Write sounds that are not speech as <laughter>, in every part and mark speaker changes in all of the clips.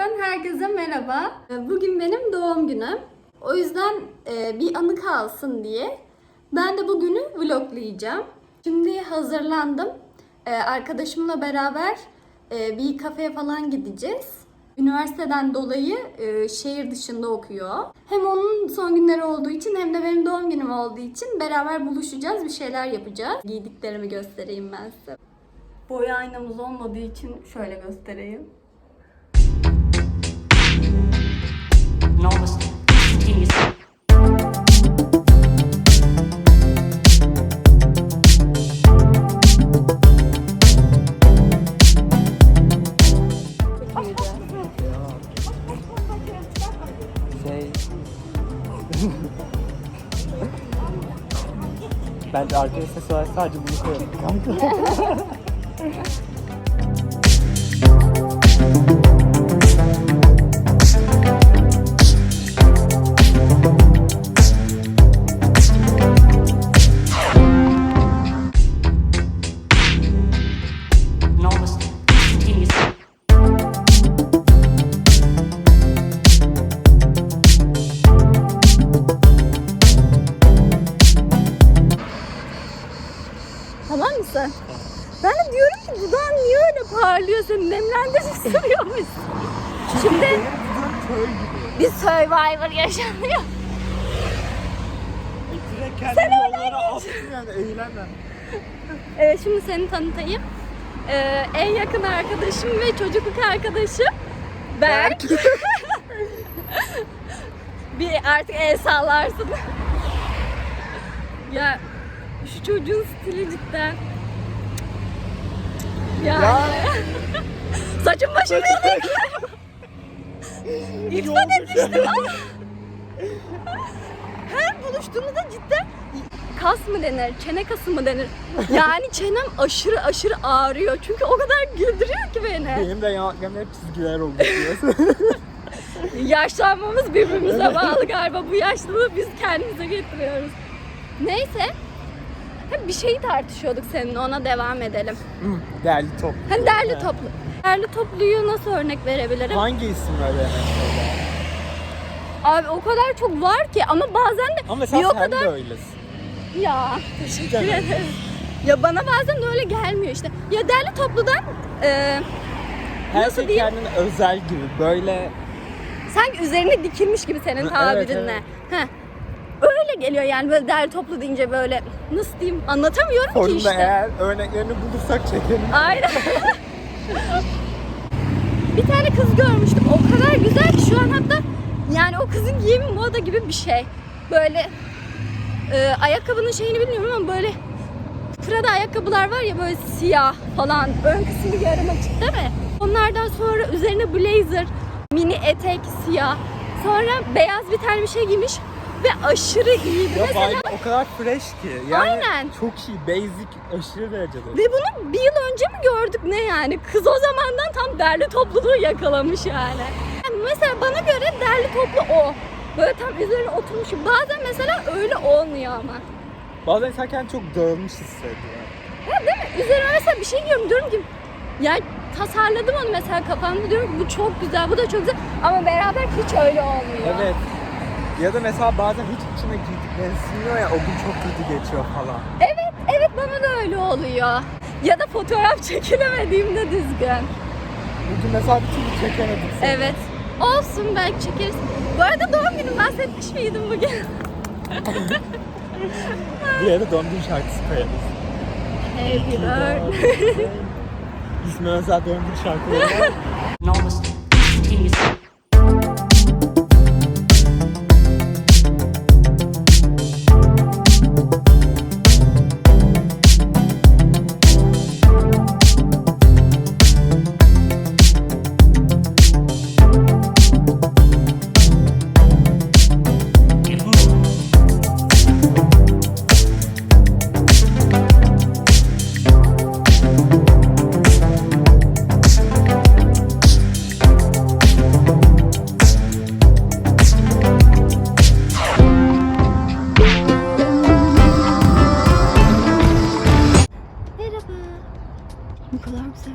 Speaker 1: Facebook'tan herkese merhaba. Bugün benim doğum günüm. O yüzden e, bir anı kalsın diye ben de bugünü vloglayacağım. Şimdi hazırlandım. E, Arkadaşımla beraber e, bir kafeye falan gideceğiz. Üniversiteden dolayı şehir dışında okuyor. Hem onun son günleri olduğu için hem de benim doğum günüm olduğu için beraber buluşacağız, bir şeyler yapacağız. Giydiklerimi göstereyim ben size. Boy aynamız olmadığı için şöyle göstereyim.
Speaker 2: Enormous genius.
Speaker 3: Şey... Bence arkaya ses olarak sadece bunu koyalım kanka. <laughs>
Speaker 1: parlıyor seni nemlendirip <laughs> sürüyormuş. Şimdi bir Survivor yaşanıyor.
Speaker 3: Sen öyle yani eğlenme.
Speaker 1: Evet şimdi seni tanıtayım. Ee, en yakın arkadaşım ve çocukluk arkadaşım Berk. <laughs> bir artık el sallarsın. ya şu çocuğun stili cidden. Yani.
Speaker 3: Ya.
Speaker 1: Saçım başım ben
Speaker 3: olmuş
Speaker 1: etmiştim ama. <laughs> Her buluştuğumuzda cidden kas mı denir, çene kası mı denir? Yani çenem aşırı aşırı ağrıyor. Çünkü o kadar güldürüyor ki beni.
Speaker 3: Benim de yanaklarımda hep çizgiler oldu diyorsun. <laughs>
Speaker 1: Yaşlanmamız birbirimize bağlı galiba. Bu yaşlılığı biz kendimize getiriyoruz. Neyse. Hep bir şeyi tartışıyorduk seninle ona devam edelim.
Speaker 3: Değerli top.
Speaker 1: Hani derli toplu. Derli topluyu nasıl örnek verebilirim?
Speaker 3: Hangi isim öyle?
Speaker 1: Abi o kadar çok var ki ama bazen de
Speaker 3: Ama mesela
Speaker 1: bir o
Speaker 3: sen
Speaker 1: kadar
Speaker 3: de öylesin.
Speaker 1: ya teşekkür ederim. Ya bana bazen de öyle gelmiyor işte. Ya derli topludan e,
Speaker 3: Her
Speaker 1: Nasıl
Speaker 3: şey
Speaker 1: diyeyim?
Speaker 3: kendine özel gibi böyle
Speaker 1: sanki üzerine dikilmiş gibi senin
Speaker 3: Evet,
Speaker 1: tabirinle. Heh. Öyle geliyor yani böyle derli toplu deyince böyle nasıl diyeyim anlatamıyorum ki
Speaker 3: forumda
Speaker 1: işte.
Speaker 3: eğer örneklerini bulursak çekelim.
Speaker 1: Aynen. bir tane kız görmüştüm. O kadar güzel ki şu an hatta yani o kızın giyimi moda gibi bir şey. Böyle e, ayakkabının şeyini bilmiyorum ama böyle Prada ayakkabılar var ya böyle siyah falan. Ön kısmı yarım açık değil mi? Onlardan sonra üzerine blazer, mini etek siyah. Sonra beyaz bir tane bir şey giymiş ve aşırı iyiydi.
Speaker 3: Ya
Speaker 1: Mesela
Speaker 3: o kadar fresh ki. Yani
Speaker 1: Aynen.
Speaker 3: Çok iyi, basic, aşırı derecede.
Speaker 1: Ve bunu bir yıl önce mi gördük ne yani? Kız o zamandan tam derli topluluğu yakalamış yani. Yani Mesela bana göre derli toplu o. Böyle tam üzerine oturmuş. Bazen mesela öyle olmuyor ama.
Speaker 3: Bazen insan kendini çok dağılmış hissediyor.
Speaker 1: Ya değil mi? Üzerine mesela bir şey giyiyorum diyorum ki ya tasarladım onu mesela kafamda diyorum ki bu çok güzel, bu da çok güzel ama beraber hiç öyle olmuyor.
Speaker 3: Evet. Ya da mesela bazen hiç giydiklerini sinmiyor ya o gün çok kötü geçiyor falan.
Speaker 1: Evet, evet bana da öyle oluyor. Ya da fotoğraf <laughs> çekilemediğimde düzgün.
Speaker 3: Bugün mesela bir türlü çekemedik seni.
Speaker 1: Evet. Olsun belki çekeriz. Bu arada doğum günüm bahsetmiş miydim bugün? <laughs>
Speaker 3: Bir yere doğum günü şarkısı koyarız.
Speaker 1: Happy birthday. <laughs>
Speaker 3: İsmi özel doğum günü şarkıları var.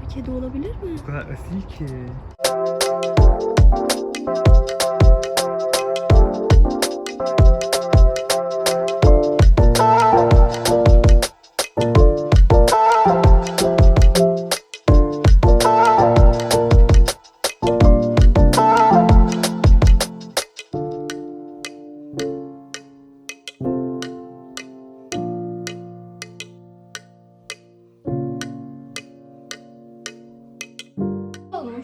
Speaker 1: bir kedi olabilir mi?
Speaker 3: Bu kadar asil ki.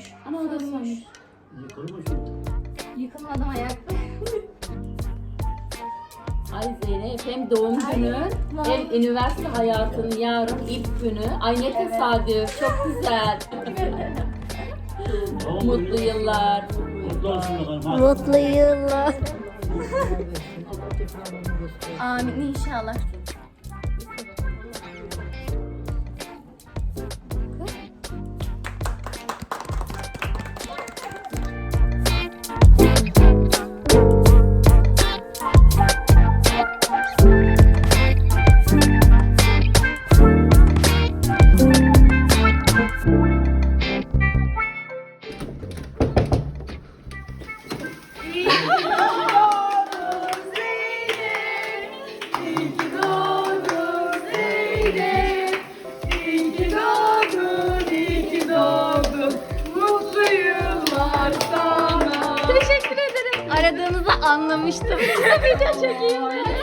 Speaker 1: Yıkılmış.
Speaker 4: Yıkılmış mı?
Speaker 1: Yıkılmadım ayakta. <laughs>
Speaker 5: Ay Zeynep hem doğum günü hem üniversite hayatının yarın ilk günü. Ay ne tesadüf çok güzel. <laughs>
Speaker 4: Doğum
Speaker 5: Mutlu
Speaker 4: günü-
Speaker 5: yıllar.
Speaker 4: Mutlu olsun bakalım. hadi.
Speaker 1: Mutlu yıllar. <laughs> Amin inşallah. Aradığınızı anlamıştım. Video çekeyim.